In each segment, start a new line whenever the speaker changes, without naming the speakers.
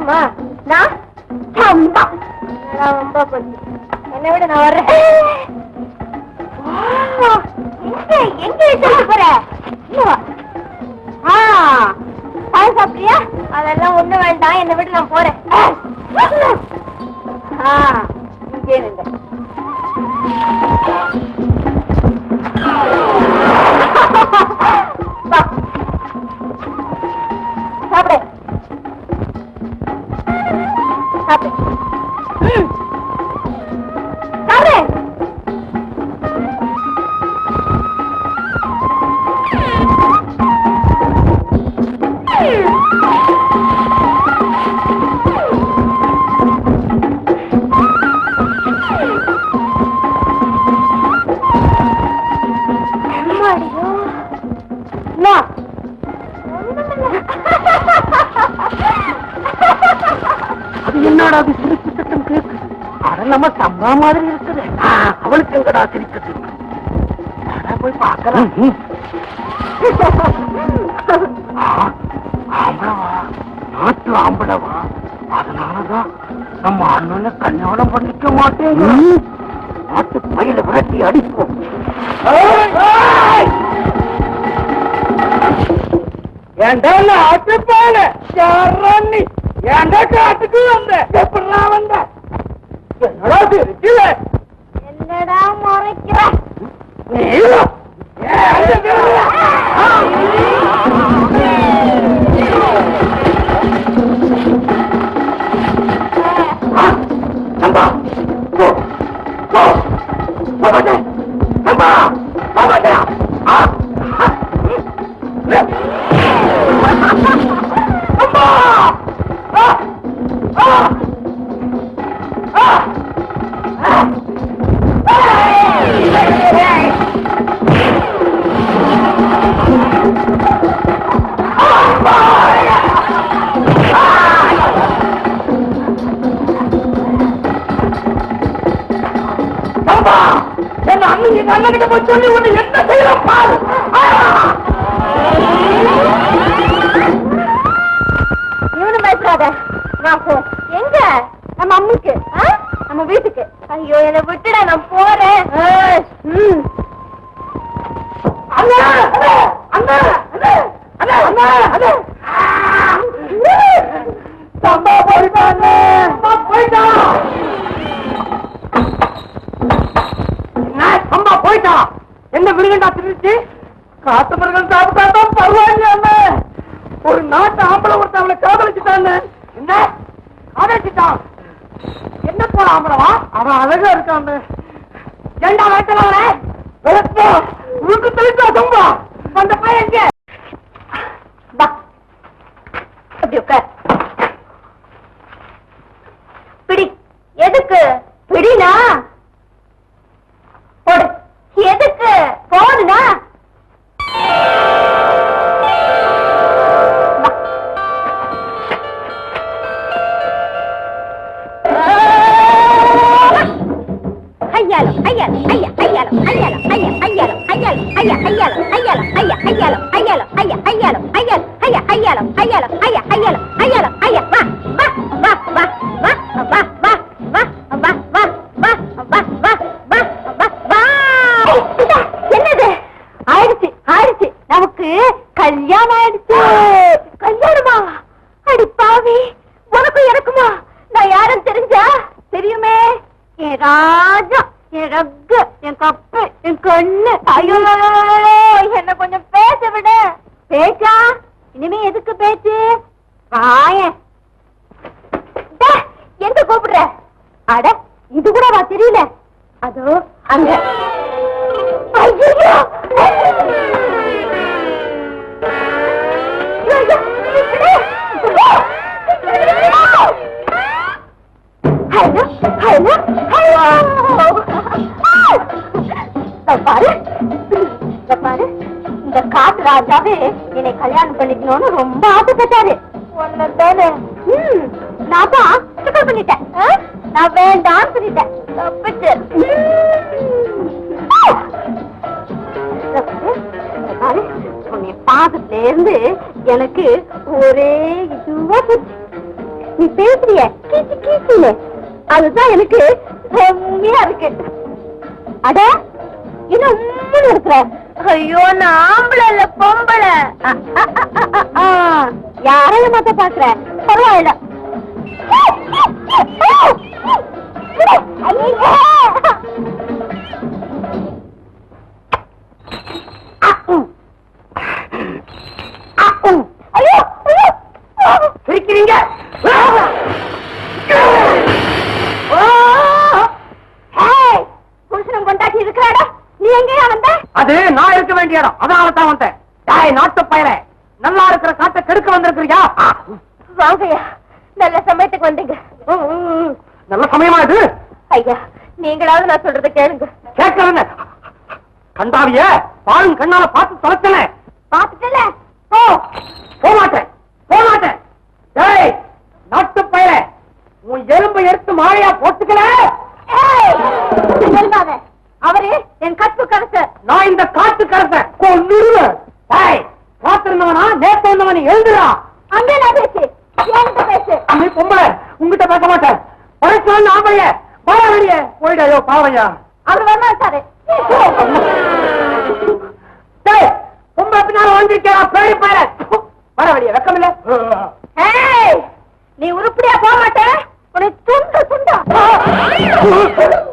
யாருமா நான் சம்பா. நான் ரொம்ப கொஞ்சம் என்னை விட நான் வர்றேன். வா. எங்க எங்க எடுத்து போற? இங்க வா. ஆ பால் சாப்பிடுறியா அதெல்லாம் ஒண்ணு வேண்டாம். என்னை விட நான் போறேன். ஆ இங்கே இருங்க
மாதிரி இருக்குது. அவளுக்கு எங்கடா அட, போய் பார்க்கலாம். ஆம்பளவா? நாட்டு ஆம்பளவா? அதனாலதான் நம்ம அண்ணனை கல்யாணம் பண்ணிக்க மாட்டேங்க. நாட்டு பயில விரட்டி அடிப்போம். ஏண்டா அட்டுப்பால யாரணி ஏண்டா காட்டுக்கு வந்த? எப்படா வந்த? அம்மா என்ன அண்ணன் எங்க அண்ணனுக்கு போய் சொல்லி ஒண்ணு என்ன செய்யலாம் பாரு!
இவனு பயப்படாத நான் போ. எங்க? நம்ம அம்முக்கு? நம்ம வீட்டுக்கு. ஐயோ என்னை விட்டுட நான் போறேன்.
அண்ணா! அண்ணா! அண்ணா! அண்ணா! அண்ணா! அண்ணா! அண்ணா! சம்பா போயிட்டாங்க சம்பா போயிட்டான் என்ன போயிட்டா? என்ன மிருகண்டா திருச்சி? காத்து மிருகம் சாப்பிட்டாதான் பரவாயில்ல ஒரு நாட்டு ஆம்பளை ஒருத்த அவளை காதலிச்சுட்டான்னு. என்ன? காதலிச்சுட்டான்? என்ன போல ஆம்பளவா? அவன் அழகா இருக்கான் ஏண்டா வயசுல உனக்கு தெளிச்சா தும்பா அந்த பையன் எங்க?
அப்படி பிடி. எதுக்கு? பிடினா? அங்க. இந்த காட்டு ராஜாவே என்னை கல்யாணம் பண்ணிக்கணும்னு ரொம்ப ஆசைப்பட்டாரு. ஒன்னு தானே நான் தான் பண்ணிட்டேன். நான் வேண்டாம் சொல்லிட்டேன். தப்பிச்சு. உன்னை பார்த்ததுல இருந்து எனக்கு ஒரே இதுவா போச்சு. நீ பேசுறிய? கீச்சு கீச்சுன்னு. அதுதான் எனக்கு செம்மையா இருக்கு. அட என்ன உம்முன்னு இருக்கிற? ஐயோ நான் ஆம்பளை இல்ல பொம்பளை. யாரையும் மத்த பாக்குற பரவாயில்ல. இருக்கிறாடா? நீ எங்கேயா வந்த?
அது நான் இருக்க வேண்டிய இடம். அதனால தான் வந்தேன் டாய் நாட்டு பயிர நல்லா இருக்கிற காட்டை கெடுக்க வந்திருக்கிறியா
வாங்கய்யா நல்ல சமயத்துக்கு வந்தீங்க
நல்ல சமயமா இது?
ஐயா நீங்களாவது நான் சொல்றத கேளுங்க.
கேட்கறேன்னு. கண்டாவிய பாலும் கண்ணால பார்த்து தொலைச்சல
பாத்துட்டல
போ. போக மாட்டேன் போக மாட்டேன் டேய் நாட்டு பயிர உன் எலும்பை எடுத்து மாலையா போட்டுக்கல.
சொல்லாத அவரு என் கற்பு கரசர்
நான் இந்த காட்டு கரச. கொன்னுருவேன் டேய் காத்திருந்தவனா நேத்து வந்தவன் எழுதுடா
அங்கே நான் பேசு பேசு?
பொம்பளை. உங்ககிட்ட பேச மாட்டேன். பழச்சான் ஆமைய பாவடைய போயிடாயோ பாவையா.
அவர்
வரமாட்டாரு ரொம்ப பின்னால வந்திருக்கா பேய் பாரு. வரவடிய வெக்கம்
இல்ல. நீ உருப்படியா போக மாட்டேன் உனக்கு துண்டு துண்டா.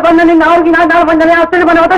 పాల్గొన్నని నాలుగు నా నాలుగు వందల
అసలు మన వద్ద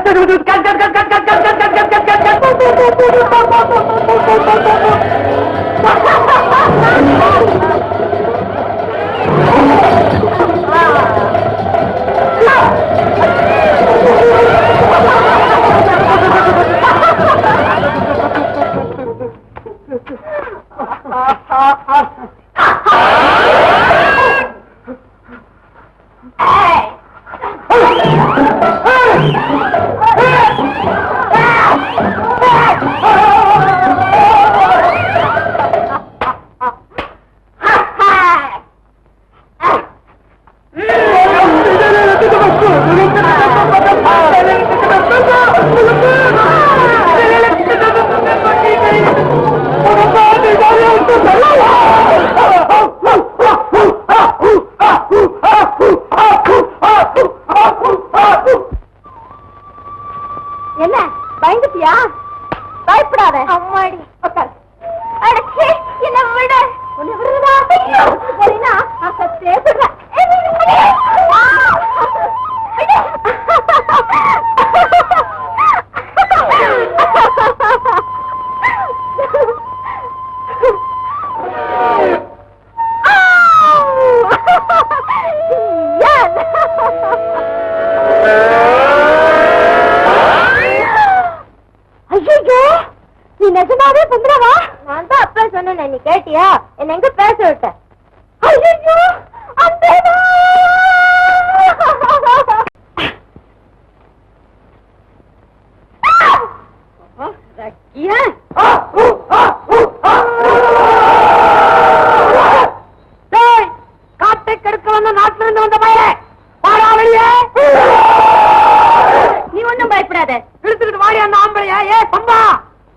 இழுத்துக்கிட்டு வாடி அந்த ஆம்பளைய. ஏ சம்பா.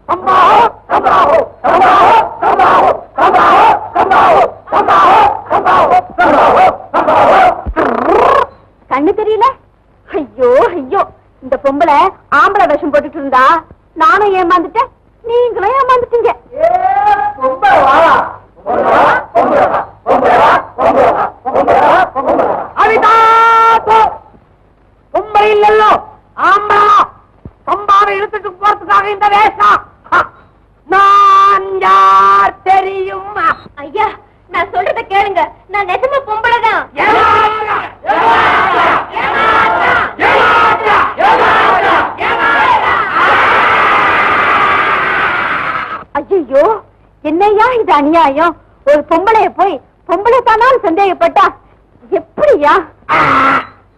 சம்பா சம்பா சம்பா சம்பா சம்பா சம்பா சம்பா சம்பா சம்பா
கண்ணு தெரியல? ஐயோ ஐயோ. இந்த பொம்பளை ஆம்பளை வேஷம் போட்டுட்டு இருந்தா நானும் ஏமாந்துட்டேன். நீங்களும் ஏமாந்துட்டீங்க. ஏ பொம்பளை என்னையா இது அநியாயம் ஒரு பொம்பளைய போய் பொம்பளை தானால் சந்தேகப்பட்டா எப்படியா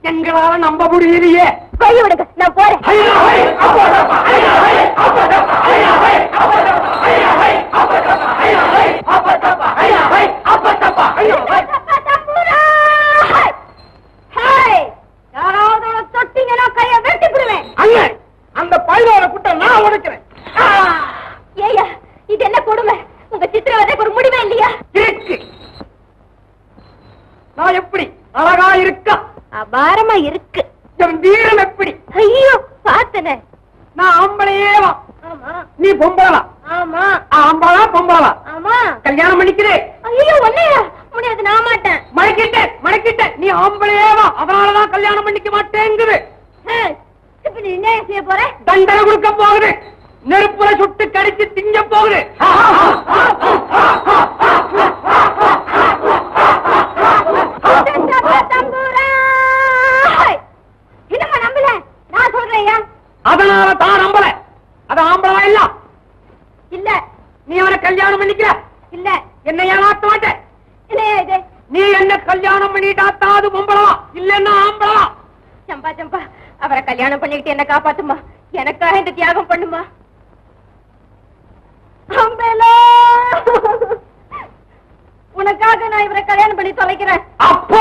எங்களால நம்ப முடியலையே
கை விடுங்க நான் போறேன்
அப்பா தப்பா ஐயா ஐயா அப்பா தப்பா ஐயா ஐயா நீ பொம்பளா.
ஆமா.
ஆம்பளா பொம்பளா.
ஆமா.
கல்யாணம் பண்ணிக்கிறேன்
ஐயோ ஒன்னையா முடியாது நான் மாட்டேன்.
மடக்கிட்டேன் மடக்கிட்டேன். நீ ஆம்பளையே வா. அதனாலதான் கல்யாணம் பண்ணிக்க மாட்டேங்குது.
ஹே, இப்ப நீ என்ன செய்ய போற?
தண்டனை கொடுக்க போகுது. நெருப்புல சுட்டு கடிச்சு திங்க போகுது
தம்புராய். என்னம்மா நம்பல நான் சொல்றேன்யா
அதனால தான் நம்பல அது ஆம்பளவா இல்ல
இல்ல
நீ அவனை கல்யாணம் பண்ணிக்கிற?
இல்ல
என்ன ஏமாத்த மாட்டேன் நீ என்ன கல்யாணம் பண்ணிட்டாத்தா அது பொம்பளவா இல்லன்னா ஆம்பளவா
சம்பா சம்பா அவரை கல்யாணம் பண்ணிக்கிட்டு என்ன காப்பாத்துமா? எனக்காக இந்த தியாகம் பண்ணுமா? உனக்காக நான் இவரை கல்யாணம் பண்ணி தொலைக்கிறேன்.
அப்போ